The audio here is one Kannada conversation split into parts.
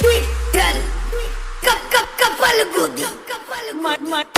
Twitter, Kapal Gudi, Kapal Mat Mat.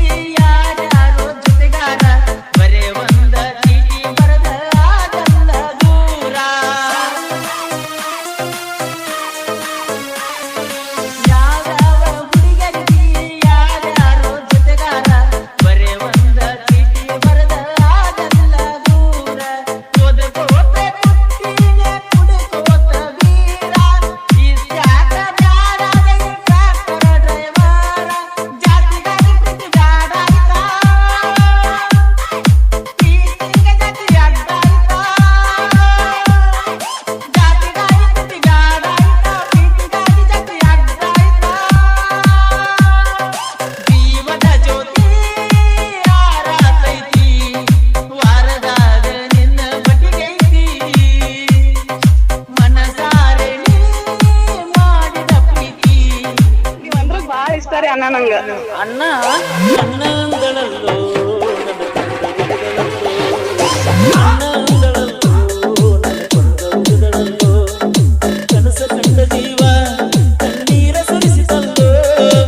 ರೀ ಅಣ್ಣ ನಂಗ. ಅಣ್ಣ? ಅಣ್ಣ